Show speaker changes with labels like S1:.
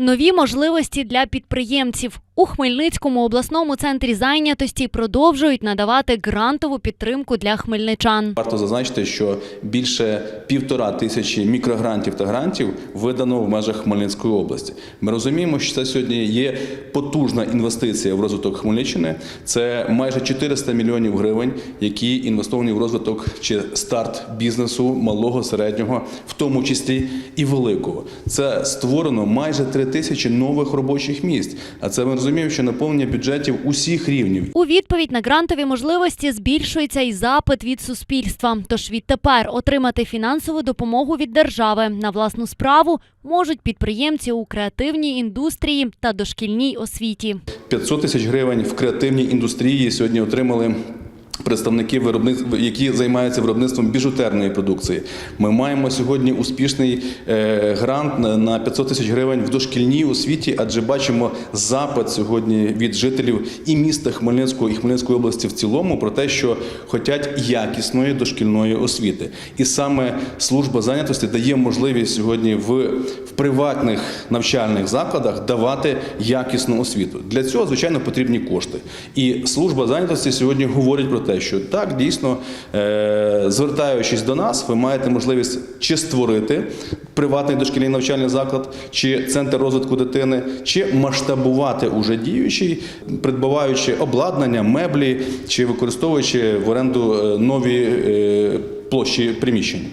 S1: Нові можливості для підприємців у Хмельницькому обласному центрі зайнятості продовжують надавати грантову підтримку для хмельничан.
S2: Варто зазначити, що більше півтора тисячі мікрогрантів та грантів видано в межах Хмельницької області. Ми розуміємо, що це сьогодні є потужна інвестиція в розвиток Хмельниччини. Це майже 400 мільйонів гривень, які інвестовані в розвиток чи старт бізнесу малого, середнього, в тому числі і великого. Це створено майже 3 тисячі нових робочих місць. А це ми розуміємо, що наповнення бюджетів усіх рівнів.
S1: У відповідь на грантові можливості збільшується і запит від суспільства. Тож відтепер отримати фінансову допомогу від держави на власну справу можуть підприємці у креативній індустрії та дошкільній освіті.
S2: 500 тисяч гривень в креативній індустрії сьогодні отримали. Представники виробництв, які займаються виробництвом біжутерної продукції. Ми маємо сьогодні успішний е, грант на- на 500 тисяч гривень в дошкільній освіті, адже бачимо запит сьогодні від жителів і міста Хмельницького і Хмельницької області в цілому про те, що хочуть якісної дошкільної освіти. І саме служба зайнятості дає можливість сьогодні в приватних навчальних закладах давати якісну освіту. Для цього, звичайно, потрібні кошти. І служба зайнятості сьогодні говорить про те, що так дійсно, е, звертаючись до нас, ви маєте можливість чи створити приватний дошкільний навчальний заклад, чи центр розвитку дитини, чи масштабувати уже діючий, придбаваючи обладнання, меблі, чи використовуючи в оренду е, нові е, площі приміщень.